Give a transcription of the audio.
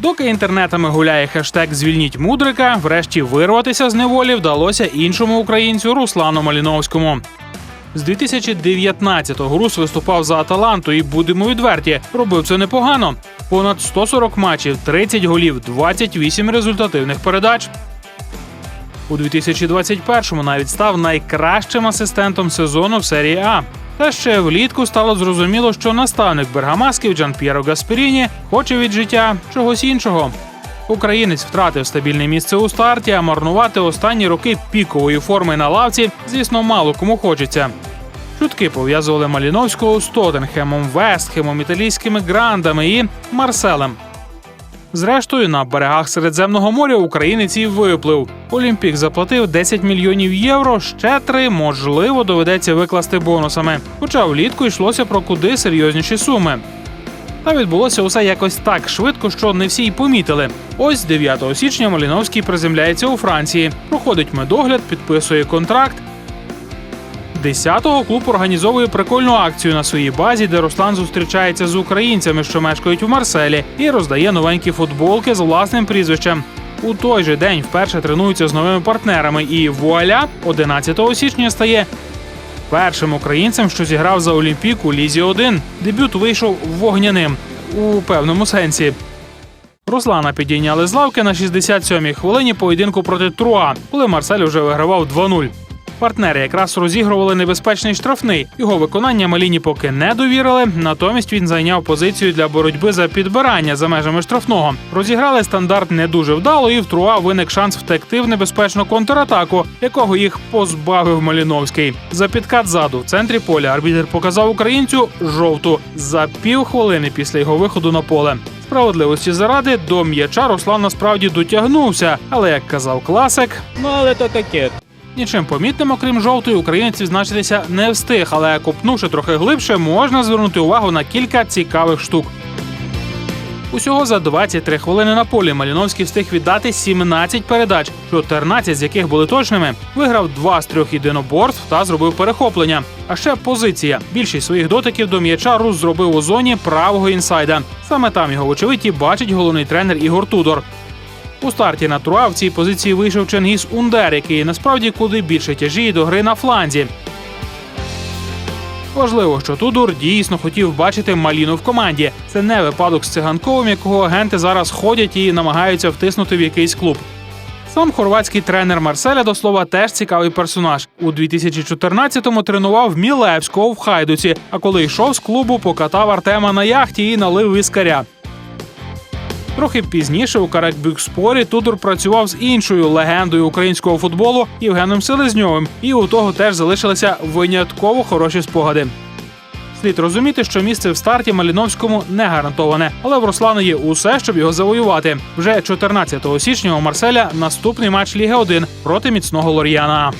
Доки інтернетами гуляє хештег Звільніть мудрика, врешті вирватися з неволі вдалося іншому українцю Руслану Маліновському. З 2019-го Рус виступав за Аталанту і будемо відверті, робив це непогано. Понад 140 матчів, 30 голів, 28 результативних передач. У 2021-му навіть став найкращим асистентом сезону в серії А. Та ще влітку стало зрозуміло, що наставник бергамасків Джан П'єро Гасперіні хоче від життя чогось іншого. Українець втратив стабільне місце у старті, а марнувати останні роки пікової форми на лавці, звісно, мало кому хочеться. Чутки пов'язували Маліновського з Тоттенхемом, Вестхемом, італійськими грандами і Марселем. Зрештою, на берегах Середземного моря українець і виплив. Олімпік заплатив 10 мільйонів євро. Ще три можливо доведеться викласти бонусами. Хоча влітку йшлося про куди серйозніші суми. Та відбулося усе якось так швидко, що не всі й помітили. Ось 9 січня Маліновський приземляється у Франції, проходить медогляд, підписує контракт. 10-го клуб організовує прикольну акцію на своїй базі, де Руслан зустрічається з українцями, що мешкають у Марселі, і роздає новенькі футболки з власним прізвищем. У той же день вперше тренується з новими партнерами, і вуаля 11 січня стає першим українцем, що зіграв за Олімпік у Лізі 1 Дебют вийшов вогняним у певному сенсі. Руслана підійняли з лавки на 67-й хвилині поєдинку проти Труа, коли Марсель уже вигравав 2-0. Партнери якраз розігрували небезпечний штрафний. Його виконання Маліні поки не довірили. Натомість він зайняв позицію для боротьби за підбирання за межами штрафного. Розіграли стандарт не дуже вдало, і в Труа виник шанс втекти в небезпечну контратаку, якого їх позбавив Маліновський. За підкат ззаду в центрі поля арбітер показав українцю жовту за півхвилини після його виходу на поле. Справедливості заради до м'яча Руслан насправді дотягнувся, але як казав класик, Ну, але то таке. Нічим помітним, окрім жовтої, українець відзначитися не встиг, але копнувши трохи глибше, можна звернути увагу на кілька цікавих штук. Усього за 23 хвилини на полі Маліновський встиг віддати 17 передач, 14 з яких були точними. Виграв два з трьох єдиноборств та зробив перехоплення. А ще позиція. Більшість своїх дотиків до м'яча Рус зробив у зоні правого інсайда. Саме там його вочевидь бачить головний тренер Ігор Тудор. У старті на Труа в цій позиції вийшов Ченгіс Ундер, який насправді куди більше тяжіє до гри на фланзі. Важливо, що Тудор дійсно хотів бачити Маліну в команді. Це не випадок з циганковим, якого агенти зараз ходять і намагаються втиснути в якийсь клуб. Сам хорватський тренер Марселя, до слова, теж цікавий персонаж. У 2014-му тренував Мілевського в Хайдуці, а коли йшов з клубу, покатав Артема на яхті і налив віскаря. Трохи пізніше у Каракбюкспорі Тудор працював з іншою легендою українського футболу Євгеном Селезньовим, і у того теж залишилися винятково хороші спогади. Слід розуміти, що місце в старті Маліновському не гарантоване, але в Руслана є усе, щоб його завоювати. Вже 14 січня у Марселя наступний матч Ліги 1 проти міцного Лор'яна.